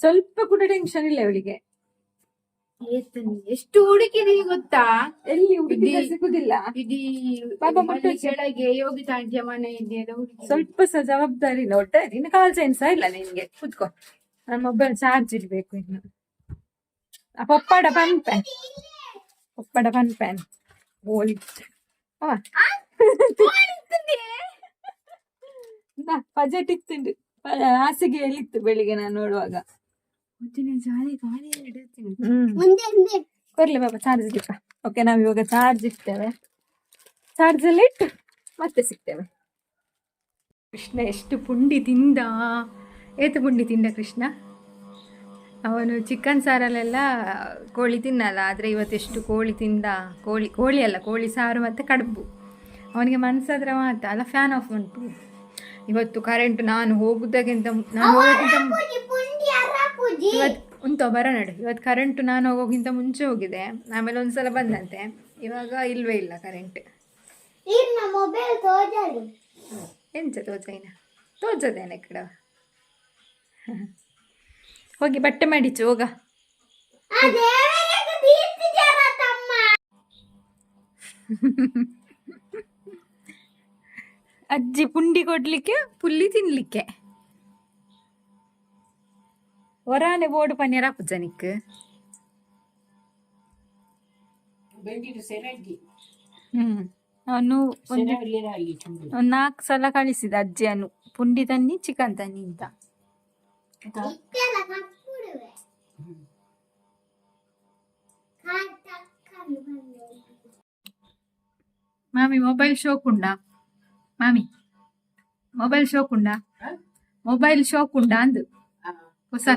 ಸ್ವಲ್ಪ ಕೂಡ ಟೆನ್ಷನ್ ಇಲ್ಲ ಅವಳಿಗೆ ಎಷ್ಟು ಹುಡುಕಿದೀವಿ ಗೊತ್ತಾ? ಎಲ್ಲಿ ಹುಡುಗಿ ಇಡೀ- ಸಿಗುದಿಲ್ಲ. ಇಡೀ ಪಾಪ ಮನೆ ಕೆಳಗೆ ಯೋಗಿ ತಾಂಟಿಯ ಮನೆ ಇದೆ ಎಲ್ಲ ಹುಡುಕಿ ಸ್ವಲ್ಪ ಸಹ ಜವಾಬ್ದಾರಿ ಇಲ್ಲ ಒಟ್ಟೆ ಇನ್ನು ಕಾಲ್ ಚೈನ್ ಸಹ ಇಲ್ಲ ನಿನ್ಗೆ. ಕುತ್ಕೋ. ನನ್ನ ಮೊಬೈಲ್ ಚಾರ್ಜ್ ಇರ್ಬೇಕು ಇನ್ನು. ಆ ಪಪ್ಪಡ ಪನ್ ಪ್ಯಾನ್ ಪಪ್ಪಡ ಪನ್ ಪ್ಯಾನ್ ಓಲಿ ಬಜೆಟ್ ಇತ್ತು ಹಾಸಿಗೆ ಎಲ್ಲಿತ್ತು ಬೆಳಿಗ್ಗೆ ನಾನು ನೋಡುವಾಗ. ಬರ್ಲಿ ಬಾಬಾ ಚಾರ್ಜ್ ಇಟ್ಟ ಓಕೆ ನಾವು ಇವಾಗ ಚಾರ್ಜ್ ಇಡ್ತೇವೆ. ಚಾರ್ಜ್ ಅಲ್ಲಿ ಇಟ್ಟು ಮತ್ತೆ ಸಿಗ್ತೇವೆ. ಕೃಷ್ಣ ಎಷ್ಟು ಪುಂಡಿ ತಿಂದ ಏತು ಪುಂಡಿ ತಿಂದ ಕೃಷ್ಣ? ಅವನು ಚಿಕನ್ ಸಾರಲ್ಲೆಲ್ಲ ಕೋಳಿ ತಿನ್ನಲ್ಲ ಆದರೆ ಇವತ್ತೆಷ್ಟು ಕೋಳಿ ತಿಂದ ಕೋಳಿ ಕೋಳಿ ಅಲ್ಲ ಕೋಳಿ ಸಾರು ಮತ್ತು ಕಡುಬು. ಅವನಿಗೆ ಮನಸ್ಸಾದ್ರೆ ಮಾತ್ರ ಅಲ್ಲ ಫ್ಯಾನ್ ಆಫ್ ಉಂಟು. ಇವತ್ತು ಕರೆಂಟ್ ನಾನು ಹೋಗುದಕ್ಕಿಂತ ನಾನು ಹೋಗೋಕ್ಕಿಂತ ಇವತ್ತು ಉಂಟು ಬರ ನಡು. ಇವತ್ತು ಕರೆಂಟ್ ನಾನು ಹೋಗೋಕ್ಕಿಂತ ಮುಂಚೆ ಹೋಗಿದೆ. ಆಮೇಲೆ ಒಂದ್ಸಲ ಬಂದಂತೆ. ಇವಾಗ ಇಲ್ವೇ ಇಲ್ಲ ಕರೆಂಟ್ ಎಂಚ ತೋಚೈನ ತೋಚದೇನೆ ಕಡ ಹೋಗಿ ಬಟ್ಟೆ ಮಾಡಿಚು ಹೋಗ. ಅಜ್ಜಿ ಪುಂಡಿ ಕೊಡ್ಲಿಕ್ಕೆ ಪುಲ್ಲಿ ತಿನ್ಲಿಕ್ಕೆ. ಬೋರ್ಡ್ ಪನ್ನೀರ ಪುಜನಿಕ್ ಹ್ಮ್. ಅವನು ಒಂದು ಒಂದು ನಾಲ್ಕು ಸಲ ಕಳಿಸಿದ ಅಜ್ಜಿಯನ್ನು ಪುಂಡಿ ತನ್ನಿ ಚಿಕನ್ ತನ್ನಿ ಅಂತ. ಮಾಮಿ ಮೊಬೈಲ್ ಶೋಕ್ ಉಂಡಾ ಮಾಮಿ ಮೊಬೈಲ್ ಶೋಕ್ ಉಂಡ ಮೊಬೈಲ್ ಶೋಕ್ ಉಂಡ ಅಂದು. ಹೊಸ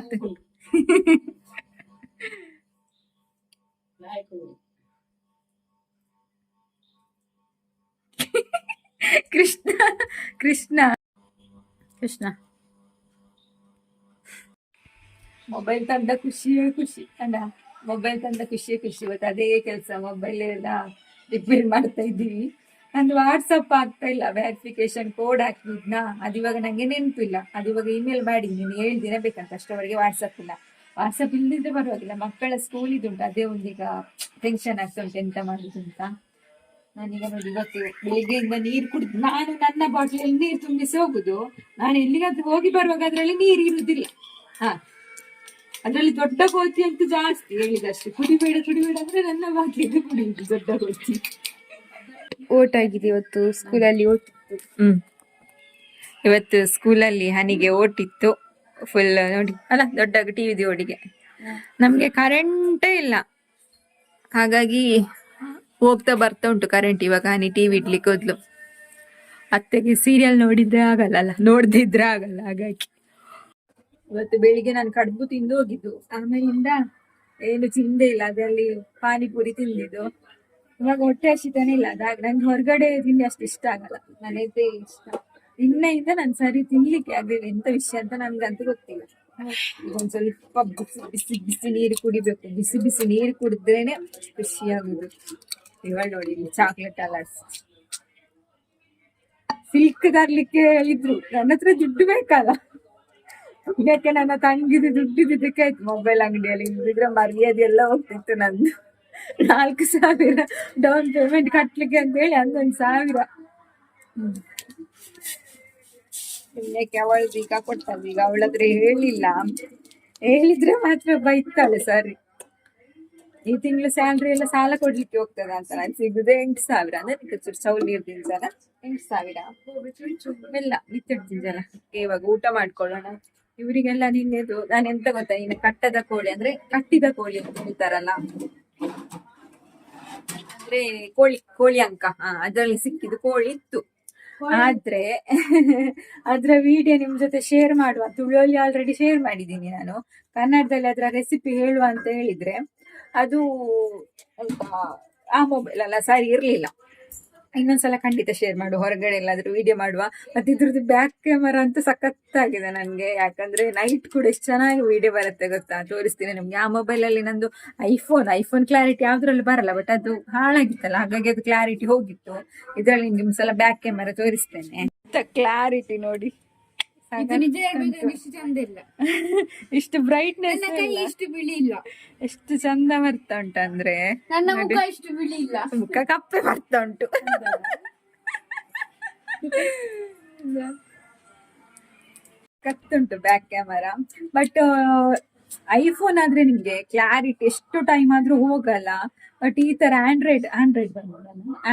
ಕೃಷ್ಣ ಕೃಷ್ಣ. ಕೃಷ್ಣ. ಮೊಬೈಲ್ ತಂದ ಖುಷಿಯೇ ಖುಷಿ. ಅಂಡ ಮೊಬೈಲ್ ತಂದ ಖುಷಿಯೇ ಖುಷಿ. ಇವತ್ತು ಅದೇ ಕೆಲಸ. ಮೊಬೈಲ್ ಎಲ್ಲ ರಿಪೇರ್ ಮಾಡ್ತಾ ಇದ್ದೀವಿ. ನಂದು ವಾಟ್ಸಪ್ ಆಗ್ತಾ ಇಲ್ಲ ವೆರಿಫಿಕೇಶನ್ ಕೋಡ್ ಹಾಕಿದ್ನಾ ಅದು ಇವಾಗ ನಂಗೆ ನೆನಪಿಲ್ಲ ಅದು ಇವಾಗ ಇಮೇಲ್ ಮಾಡಿ, ನೀನು ಏಳು ಬೇಕಂತ ಅಷ್ಟವರೆಗೆ ವಾಟ್ಸಪ್ ಇಲ್ಲ. ವಾಟ್ಸಪ್ ಇಲ್ಲದಿದ್ರೆ ಪರವಾಗಿಲ್ಲ. ಮಕ್ಕಳ ಸ್ಕೂಲ್ ಇದುಂಟು, ಅದೇ ಒಂದೀಗ ಟೆನ್ಷನ್ ಆಗ್ತಾ ಉಂಟು ಎಂತ ಮಾಡುದು ಅಂತ. ನಾನೀಗ ನೋಡಿ ಇವತ್ತು ಬೆಳಿಗ್ಗೆಯಿಂದ ನೀರು ಕುಡಿದು, ನಾನು ನನ್ನ ಬಾಟ್ಲಲ್ಲಿ ನೀರು ತುಂಬಿಸಿ ಹೋಗುದು. ನಾನು ಎಲ್ಲಿಗಾದ್ರೂ ಹೋಗಿ ಬರುವಾಗ ಅದರಲ್ಲಿ ನೀರು ಇರುದಿಲ್ಲ. ಹಾ. ಅದರಲ್ಲಿ ದೊಡ್ಡ ಕೋತಿ ಅಂತೂ ಜಾಸ್ತಿ ಹೇಳಿದಷ್ಟು. ಕುಡಿಬೇಡ ಕುಡಿಬೇಡ ಅಂದ್ರೆ ನನ್ನ ಬಾಟ್ಲಿದ್ದು ಕುಡಿಯುದು ದೊಡ್ಡ ಕೋತಿ ಓಟ್ ಆಗಿದೆ ಇವತ್ತು ಸ್ಕೂಲಲ್ಲಿ ಓಟಿತ್ತು ಹ್ಮ್. ಇವತ್ತು ಸ್ಕೂಲಲ್ಲಿ ಹನಿಗೆ ಓಟಿತ್ತು ಫುಲ್ ನೋಡಿ ಅಲ್ಲ ದೊಡ್ಡ ಟಿವಿದು ಓಡಿಗೆ. ನಮ್ಗೆ ಕರೆಂಟೇ ಇಲ್ಲ. ಹಾಗಾಗಿ ಹೋಗ್ತಾ ಬರ್ತಾ ಉಂಟು ಕರೆಂಟ್ ಇವಾಗ ಹನಿ ಟಿವಿ ಇಡ್ಲಿಕ್ಕೆ ಹೋದ್ಲು. ಅತ್ತೆಗೆ ಸೀರಿಯಲ್ ನೋಡಿದ್ರೆ ಆಗಲ್ಲ ಅಲ್ಲ ನೋಡ್ದಿದ್ರೆ ಆಗಲ್ಲ ಹಾಗಾಗಿ. ಇವತ್ತು ಬೆಳಿಗ್ಗೆ ನಾನು ಕಡುಬು ತಿಂದು ಹೋಗಿದ್ದು. ಆಮೇಲಿಂದ ಏನು ಚಿಂತೆ ಇಲ್ಲ ಅದರಲ್ಲಿ ಪಾನಿಪುರಿ ತಿಂದಿದ್ದು. ಇವಾಗ ಹೊಟ್ಟೆ ಹಸಿತಾನೆ ಇಲ್ಲ. ಅದಾಗ ನಂಗೆ ಹೊರಗಡೆ ತಿಂಡಿ ಅಷ್ಟು ಇಷ್ಟ ಆಗಲ್ಲ. ನನಗೆ ಇಷ್ಟ. ನಿನ್ನೆಯಿಂದ ನಾನು ಸರಿ ತಿನ್ಲಿಕ್ಕೆ ಆಗಲಿಲ್ಲ. ಎಂತ ವಿಷಯ ಅಂತ ನನ್ಗಂತೂ ಗೊತ್ತಿಲ್ಲ. ಒಂದ್ ಸ್ವಲ್ಪ ಬಿಸಿ ಬಿಸಿ ಬಿಸಿ ನೀರು ಕುಡಿಬೇಕು. ಬಿಸಿ ಬಿಸಿ ನೀರು ಕುಡಿದ್ರೇನೆ ಖುಷಿ ಆಗುದು ಇವಾಗ ನೋಡಿ ಚಾಕ್ಲೇಟ್ ಅಲರ್ಸ್ ಸಿಲ್ಕ್ ತರ್ಲಿಕ್ಕೆ ಹೇಳಿದ್ರು ನನ್ನ ಹತ್ರ ದುಡ್ಡು ಬೇಕಲ್ಲ. ಯಾಕೆ ನನ್ನ ತಂಗಿದು ದುಡ್ಡಿದ್ದಕ್ಕೆ ಆಯ್ತು. ಮೊಬೈಲ್ ಅಂಗಡಿಯಲ್ಲಿ ಇದ್ರೆ ಮರ್ಯಾದೆ ಎಲ್ಲ ಹೋಗ್ತಿತ್ತು ನಂದು. ನಾಲ್ಕು ಸಾವಿರ ಡೌನ್ ಪೇಮೆಂಟ್ ಕಟ್ಲಿಕ್ಕೆ ಅಂತ ಹೇಳಿ ಹನ್ನೊಂದು ಸಾವಿರ. ಇನ್ನಕ್ಕೆ ಅವಳದ್ದು ಈಗ ಕೊಟ್ಟದ್ದು ಈಗ ಅವಳಾದ್ರೆ ಹತ್ರ ಹೇಳಿಲ್ಲ. ಹೇಳಿದ್ರೆ ಮಾತ್ರ ಬೈತಾಳೆ ಸರಿ. ಈ ತಿಂಗಳು ಸ್ಯಾಲ್ರಿ ಎಲ್ಲ ಸಾಲ ಕೊಡ್ಲಿಕ್ಕೆ ಹೋಗ್ತದ ಅಂತ ನಾನು ಸಿಗುದೇ ಎಂಟು ಸಾವಿರ. ಅಂದ್ರೆ ಚೂರು ಸೌಲಿ ಇರ್ತೀನಿ ತಿಂಜಲ ಎಂಟು ಸಾವಿರ. ಎಲ್ಲ ನಿತ್ಯ ಜನ ಇವಾಗ ಊಟ ಮಾಡ್ಕೊಳ್ಳೋಣ. ಇವರಿಗೆಲ್ಲ ನಿನ್ನೆದು ನಾನು ಎಂತ ಗೊತ್ತಾ? ಇನ್ನು ಕಟ್ಟದ ಕೋಳಿ ಅಂದ್ರೆ ಕಟ್ಟಿದ ಕೋಳಿ ಅಂತ ಹೇಳ್ತಾರಲ್ಲ. ಅಂದ್ರೆ ಕೋಳಿ ಕೋಳಿ ಅಂಕ. ಹಾ ಅದ್ರಲ್ಲಿ ಸಿಕ್ಕಿದ್ದು ಕೋಳಿ ಇತ್ತು. ಆದ್ರೆ ಅದ್ರ ವಿಡಿಯೋ ನಿಮ್ ಜೊತೆ ಶೇರ್ ಮಾಡುವ. ತುಳುವಲ್ಲಿ ಆಲ್ರೆಡಿ ಶೇರ್ ಮಾಡಿದ್ದೀನಿ ನಾನು. ಕನ್ನಡದಲ್ಲಿ ಅದರ ರೆಸಿಪಿ ಹೇಳುವ ಅಂತ ಹೇಳಿದ್ರೆ ಅದು ಆ ಮೊಬೈಲ್ ಅಲ್ಲ ಸರಿ ಇರ್ಲಿಲ್ಲ. ಇನ್ನೊಂದ್ಸಲ ಖಂಡಿತ ಶೇರ್ ಮಾಡು ಹೊರಗಡೆ ಎಲ್ಲಾದ್ರೂ ವಿಡಿಯೋ ಮಾಡುವ. ಮತ್ತೆ ಇದ್ರದ್ದು ಬ್ಯಾಕ್ ಕ್ಯಾಮರಾ ಅಂತೂ ಸಖತ್ತಾಗಿದೆ ನನಗೆ ಯಾಕಂದ್ರೆ ನೈಟ್ ಕೂಡ ಎಷ್ಟು ಚೆನ್ನಾಗಿ ವಿಡಿಯೋ ಬರುತ್ತೆ ಗೊತ್ತಾ? ತೋರಿಸ್ತೀನಿ ನಿಮ್ಗೆ. ಆ ಮೊಬೈಲಲ್ಲಿ ನಂದು ಐಫೋನ್ ಐಫೋನ್ ಕ್ಲಾರಿಟಿ ಯಾವ್ದ್ರಲ್ಲಿ ಬರಲ್ಲ ಬಟ್ ಅದು ಹಾಳಾಗಿತ್ತಲ್ಲ, ಹಾಗಾಗಿ ಅದು ಕ್ಲಾರಿಟಿ ಹೋಗಿತ್ತು. ಇದರಲ್ಲಿ ನಿಮ್ಗೆ ಸಲ ಬ್ಯಾಕ್ ಕ್ಯಾಮರಾ ತೋರಿಸ್ತೇನೆ. ಕ್ಲಾರಿಟಿ ನೋಡಿ. ಇದು ನಿಜ ಹೇಳ್ಬೇಕಂದ್ರೆ ಇಷ್ಟು ಚಂದ ಇಲ್ಲ. ಇಷ್ಟು ಬ್ರೈಟ್ನೆಸ್ ನನ್ನ ಕೈ ಇಷ್ಟು ಬಿಳಿ ಇಲ್ಲ. ಎಷ್ಟು ಚಂದ ಬರ್ತಾ ಉಂಟಂದ್ರೆ ನನ್ನ ಮುಖ ಇಷ್ಟು ಬಿಳಿ ಇಲ್ಲ. ಮುಖ ಕಪ್ಪೆ ಬರ್ತಾ ಉಂಟು ಕತ್ತುಂಟು ಬ್ಯಾಕ್ ಕ್ಯಾಮರಾ ಬಟ್ ಐಫೋನ್ ಆದ್ರೆ ನಿಮ್ಗೆ ಕ್ಲಾರಿಟಿ ಎಷ್ಟು ಟೈಮ್ ಆದ್ರೂ ಹೋಗಲ್ಲ. ಬಟ್ ಈ ತರ ಆಂಡ್ರಾಯ್ಡ್ ಆಂಡ್ರಾಯ್ಡ್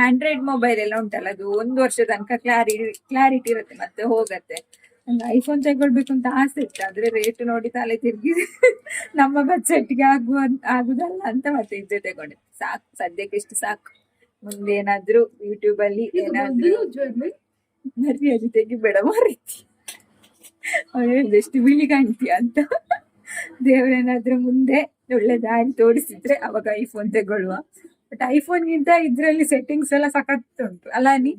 ಆಂಡ್ರಾಯ್ಡ್ ಮೊಬೈಲ್ ಎಲ್ಲ ಉಂಟಲ್ಲ ಅದು ಒಂದು ವರ್ಷ ತನಕ ಕ್ಲಾರಿಟಿ ಕ್ಲಾರಿಟಿ ಇರುತ್ತೆ ಮತ್ತೆ ಹೋಗತ್ತೆ. ನಂಗೆ ಐಫೋನ್ ತಗೊಳ್ಬೇಕು ಅಂತ ಆಸೆ ಇತ್ತು. ಆದ್ರೆ ರೇಟ್ ನೋಡಿ ತಲೆ ತಿರುಗಿ ನಮ್ಮ ಬಜೆಟ್ಗೆ ಆಗುವ ಆಗುದಲ್ಲ ಅಂತ ಮತ್ತೆ ಇದ್ದೆ ತಗೊಂಡೆ. ಸಾಕು ಸದ್ಯಕ್ಕೆ ಇಷ್ಟು ಸಾಕು. ಮುಂದೆ ಏನಾದ್ರೂ ಯೂಟ್ಯೂಬ್ ಅಲ್ಲಿ ಏನಾದ್ರು ಮರ್ಯಾದೆ ತೆಗಿಬೇಡ ಬೇಡ ಅವ್ರು ಹೇಳಿದ ಎಷ್ಟು ಬಿಳಿ ಕಾಣ್ತೀಯ ಅಂತ. ದೇವ್ರೇನಾದ್ರೂ ಮುಂದೆ ಒಳ್ಳೆ ದಾರಿ ತೋರಿಸಿದ್ರೆ ಅವಾಗ ಐಫೋನ್ ತಗೊಳ್ಳುವ ಬಟ್ ಐಫೋನ್ ಗಿಂತ ಇದ್ರಲ್ಲಿ ಸೆಟ್ಟಿಂಗ್ಸ್ ಎಲ್ಲ ಸಖತ್ ಉಂಟು. ಅಲ್ಲ ನೀ?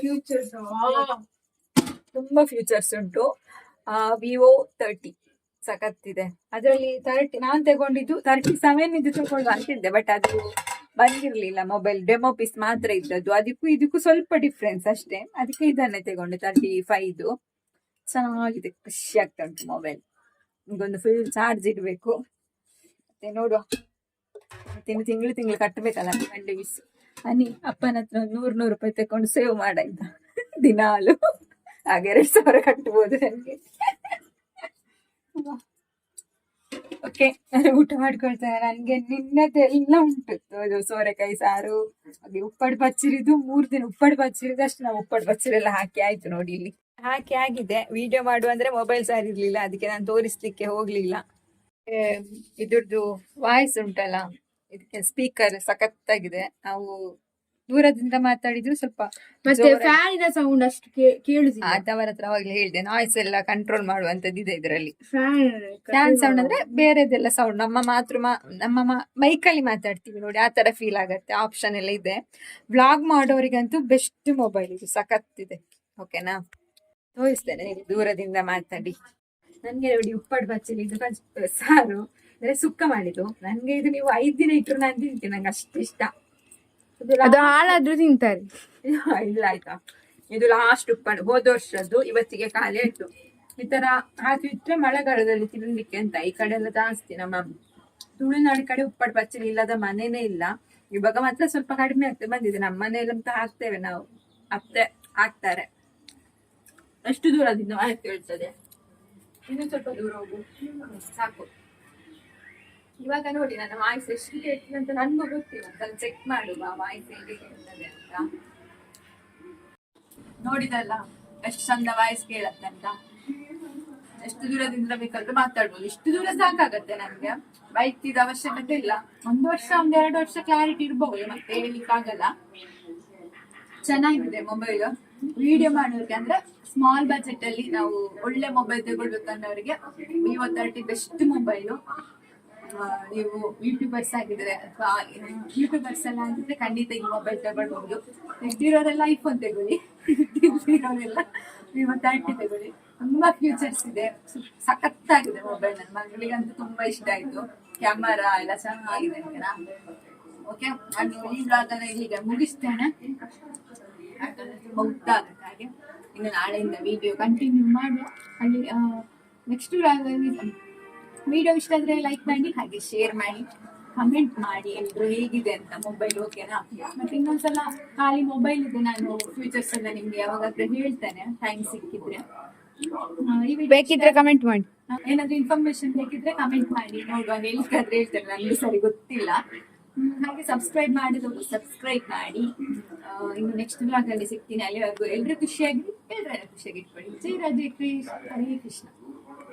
ಫ್ಯೂಚರ್ಸ್ ತುಂಬಾ ಫ್ಯೂಚರ್ಸ್ ಉಂಟು. ವಿವೋ ತರ್ಟಿ ಸಖತ್ತಿದೆ. ಅದರಲ್ಲಿ ತರ್ಟಿ ನಾನು ತಗೊಂಡಿದ್ದು ತರ್ಟಿ ಸೆವೆನ್ ಇದು ತಗೊಳ್ಳುವ ಅಂತಿದ್ದೆ ಬಟ್ ಅದು ಬಂದಿರಲಿಲ್ಲ ಮೊಬೈಲ್ ಡೆಮೋ ಪೀಸ್ ಮಾತ್ರ ಇದ್ದದ್ದು. ಅದಕ್ಕೂ ಇದಕ್ಕೂ ಸ್ವಲ್ಪ ಡಿಫ್ರೆನ್ಸ್ ಅಷ್ಟೇ. ಅದಕ್ಕೆ ಇದನ್ನೇ ತಗೊಂಡೆ ತರ್ಟಿ ಫೈವ್ದು ಚೆನ್ನಾಗಿದೆ, ಖುಷಿ ಆಗ್ತಾ ಉಂಟು ಮೊಬೈಲ್ ಈಗೊಂದು ಫುಲ್ ಚಾರ್ಜ್ ಇಡಬೇಕು. ಮತ್ತೆ ನೋಡುವ. ತಿಂಗಳು ತಿಂಗಳು ತಿಂಗಳು ಕಟ್ಟಬೇಕಲ್ಲ ಮಂಡೆ ಬಿಸಿ. ಅನಿ ಅಪ್ಪನ ಹತ್ರ ನೂರು ನೂರು ರೂಪಾಯಿ ತಕೊಂಡು ಸೇವ್ ಮಾಡಾಯ್ತಾ ದಿನಾಲು. ಹಾಗೆ ಎರಡ್ ಸಾವಿರ ಕಟ್ಬೋದು ನನಗೆ ಓಕೆ ನಾನು ಊಟ ಮಾಡ್ಕೊಳ್ತೇನೆ. ನನ್ಗೆ ನಿನ್ನದೆಲ್ಲ ಉಂಟು. ಅದು ಸೋರೆಕಾಯಿ ಸಾರು, ಹಾಗೆ ಉಪ್ಪಡ್ ಪಚ್ಚಿರಿದು ಮೂರ್ ದಿನ, ಉಪ್ಪಡ್ ಪಚ್ಚಿರಿದು ಅಷ್ಟು ನಾವು ಉಪ್ಪಡ್ ಬಚ್ಚಿರೆಲ್ಲ ಹಾಕಿ ಆಯ್ತು ನೋಡಿ ಇಲ್ಲಿ. ಹಾಕಿ ಆಗಿದೆ. ವಿಡಿಯೋ ಮಾಡುವ ಅಂದ್ರೆ ಮೊಬೈಲ್ ಸಾರಿ ಇರ್ಲಿಲ್ಲ. ಅದಕ್ಕೆ ನಾನು ತೋರಿಸ್ಲಿಕ್ಕೆ ಹೋಗ್ಲಿಲ್ಲ. ಇದ್ರದ್ದು ವಾಯ್ಸ್ ಉಂಟಲ್ಲ, ಇದಕ್ಕೆ ಸ್ಪೀಕರ್ ಸಖತ್ತಾಗಿದೆ. ನಾವು ದೂರದಿಂದ ಮಾತಾಡಿದ್ರು ಸ್ವಲ್ಪ ಮತ್ತೆ ಫ್ಯಾನಿನ ಸೌಂಡ್ ಅಷ್ಟು ಕೇ- ಕೇಳುದಿಲ್ಲ. ಅದವರ ಹತ್ರ ಅವಾಗ್ಲೇ ಹೇಳಿದೆ ನಾಯ್ಸ್ ಎಲ್ಲ ಕಂಟ್ರೋಲ್ ಮಾಡುವಂತದ್ದು ಇದೆ ಇದರಲ್ಲಿ. ಫ್ಯಾನ್ ಫ್ಯಾನ್ ಸೌಂಡ್ ಅಂದ್ರೆ ಬೇರೆದೆಲ್ಲ ಸೌಂಡ್ ನಮ್ಮ ಮಾತೃ ಮಾ ನಮ್ಮ ಮೈಕಲ್ಲಿ ಮಾತಾಡ್ತೀವಿ ನೋಡಿ ಆ ತರ ಫೀಲ್ ಆಗತ್ತೆ ಆಪ್ಷನ್ ಎಲ್ಲ ಇದೆ. ವ್ಲಾಗ್ ಮಾಡೋರಿಗಂತೂ ಬೆಸ್ಟ್ ಮೊಬೈಲ್ ಇದು ಸಖತ್ತಿದೆ ಓಕೆನಾ ತೋರಿಸ್ತೇನೆ ದೂರದಿಂದ ಮಾತಾಡಿ. ನನ್ಗೆ ನೋಡಿ ಉಪ್ಪಡ್ ಬಚ್ಚಲಿ ಇದು ಬಜ್- ಸಾರು ಅಂದ್ರೆ ಸುಕ್ಕ ಮಾಡಿದ್ದು. ನನ್ಗೆ ಇದು ನೀವು ಐದ್ ದಿನ ಇಟ್ಟರು ನಾನು ತಿಂತೀನಿ ನಂಗೆ ಅಷ್ಟು ಇಷ್ಟ. ಇದು ಅದು ಹಾಳಾದ್ರೂ ತಿಂತಾರೆ. ಇಲ್ಲ ಆಯ್ತಾ? ಇದು ಲಾಸ್ಟ್ ಉಪ್ಪಡು ಹೋದ ವರ್ಷದ್ದು ಇವತ್ತಿಗೆ ಖಾಲಿ ಆಯ್ತು. ಈ ತರ ಹಾಕಿಟ್ರೆ ಮಳೆಗಾಲದಲ್ಲಿ ತಿನ್ಲಿಕ್ಕೆ ಅಂತ ಈ ಕಡೆ ಎಲ್ಲ ಜಾಸ್ತಿ ನಮ್ಮ ತುಳುನಾಡು ಕಡೆ ಉಪ್ಪಡ್ ಪಚ್ಚಲಿ ಇಲ್ಲದ ಮನೆನೇ ಇಲ್ಲ. ಇವಾಗ ಮಾತ್ರ ಸ್ವಲ್ಪ ಕಡಿಮೆ ಆಗ್ತದೆ ಬಂದಿದೆ. ನಮ್ಮ ಮನೆಯಲ್ಲಂತ ಹಾಕ್ತೇವೆ ನಾವು. ಅತ್ತೆ ಹಾಕ್ತಾರೆ. ಅಷ್ಟು ದೂರದಿಂದ ಮಾಹಿತಿ ಹೇಳ್ತದೆ. ಇನ್ನು ಸ್ವಲ್ಪ ದೂರ ಹೋಗು. ಸಾಕು. ಇವಾಗ ನೋಡಿ ನನ್ನ ವಾಯ್ಸ್ ಎಷ್ಟು ಕೇಳ್ತದೆ ಅಂತ ನನ್ಗೂ ಗೊತ್ತಿಲ್ಲ. ಸ್ವಲ್ಪ ಚೆಕ್ ಮಾಡುವ ವಾಯ್ಸ್ ಹೇಗೆ ಕೇಳ್ತದೆ ಅಂತ. ನೋಡಿದಲ್ಲ, ಎಷ್ಟು ಚಂದ ವಾಯ್ಸ್ ಕೇಳತ್ತೆ ಅಂತ. ಎಷ್ಟು ದೂರದಿಂದ ಬೇಕಾದ್ರೂ ಮಾತಾಡ್ಬೋದು. ಇಷ್ಟು ದೂರ ಸಾಕಾಗತ್ತೆ ನನ್ಗೆ. ಬೈತಿದ ಅವಶ್ಯಕತೆ ಇಲ್ಲ. ಒಂದು ವರ್ಷ, ಒಂದ್ ಎರಡು ವರ್ಷ ಕ್ಲಾರಿಟಿ ಇರ್ಬಹುದು ಮತ್ತೆ ಹೇಳಿಕ್ಕಾಗಲ್ಲ ಚೆನ್ನಾಗಿದೆ ಮೊಬೈಲ್ ವಿಡಿಯೋ ಮಾಡೋಕೆ ಅಂದ್ರೆ ಸ್ಮಾಲ್ ಬಜೆಟ್ ಅಲ್ಲಿ ನಾವು ಒಳ್ಳೆ ಮೊಬೈಲ್ ತಗೊಳ್ಬೇಕು ಅನ್ನೋರಿಗೆ ವಿವೋ ತರ್ಟಿ ಬೆಸ್ಟ್ ಮೊಬೈಲು ನೀವು ಯೂಟ್ಯೂಬರ್ಸ್ ಆಗಿದ್ರೆ ಅಥವಾ ಯೂಟ್ಯೂಬರ್ಸ್ ಎಲ್ಲ ಆಗಿದ್ರೆ ಖಂಡಿತ ಈ ಮೊಬೈಲ್ ತಗೊಳ್ಬಹುದು. ಇರೋರೆಲ್ಲ ಐಫೋನ್ ತಗೊಳ್ಳಿ. ಇರೋರೆಲ್ಲ ವಿವೋ ತರ್ಟಿ ತಗೊಳ್ಳಿ. ತುಂಬಾ ಫ್ಯೂಚರ್ಸ್ ಇದೆ. ಸಖತ್ ಸಖತ್ತಾಗಿದೆ ಮೊಬೈಲ್ ನನ್ನ ಮಗಳಿಗಂತೂ ತುಂಬಾ ಇಷ್ಟ ಆಯ್ತು. ಕ್ಯಾಮರಾ ಎಲ್ಲ ಚೆನ್ನಾಗಿದೆ ಓಕೆ ನಾನು ಈ ಬ್ಲಾಗ್ ಅನ್ನ ಇಲ್ಲಿಗೆ ಮುಗಿಸ್ತೇನೆ. ಹಾಗೆ. ಇನ್ನು ನಾಳೆಯಿಂದ ವಿಡಿಯೋ ಕಂಟಿನ್ಯೂ ಮಾಡುವ. ಅಲ್ಲಿ ನೆಕ್ಸ್ಟ್ ವಿಡಿಯೋ ಇಷ್ಟ ಆದ್ರೆ ಲೈಕ್ ಮಾಡಿ ಹಾಗೆ ಶೇರ್ ಮಾಡಿ ಕಮೆಂಟ್ ಮಾಡಿ ಎಲ್ರು ಹೇಗಿದೆ ಅಂತ ಮೊಬೈಲ್ ಓಕೆನಾ ಮತ್ತೆ ಇನ್ನೊಂದ್ಸಲ ಖಾಲಿ ಮೊಬೈಲ್ ಇದೆ ನಾನು ಫ್ಯೂಚರ್ಸ್ ಎಲ್ಲ ನಿಮ್ಗೆ ಯಾವಾಗಾದ್ರೂ ಹೇಳ್ತೇನೆ ಟೈಮ್ ಸಿಕ್ಕಿದ್ರೆ. ಬೇಕಿದ್ರೆ ಕಮೆಂಟ್ ಮಾಡಿ. ಏನಾದ್ರೂ ಇನ್ಫಾರ್ಮೇಶನ್ ಬೇಕಿದ್ರೆ ಕಮೆಂಟ್ ಮಾಡಿ. ನೋಡುವ ಹೇಳ್ಕಾದ್ರೆ ಹೇಳ್ತೇನೆ ನನಗೆ ಸರಿ ಗೊತ್ತಿಲ್ಲ. ಹಾಗೆ ಸಬ್ಸ್ಕ್ರೈಬ್ ಮಾಡಿದವರು ಸಬ್ಸ್ಕ್ರೈಬ್ ಮಾಡಿ. ಇನ್ನು ನೆಕ್ಸ್ಟ್ ಬ್ಲಾಗ್ ಅಲ್ಲಿ ಸಿಗ್ತೀನಿ ಅಲ್ಲಿವರೆಗೂ ಎಲ್ಲರೂ ಖುಷಿಯಾಗಿ ಎಲ್ಲರೂ ಖುಷಿಯಾಗಿ ಇಟ್ಕೊಳ್ಳಿ. ಜೈ ರಾಧೆ ಕೃಷ್ಣ ಹರೇ ಕೃಷ್ಣ.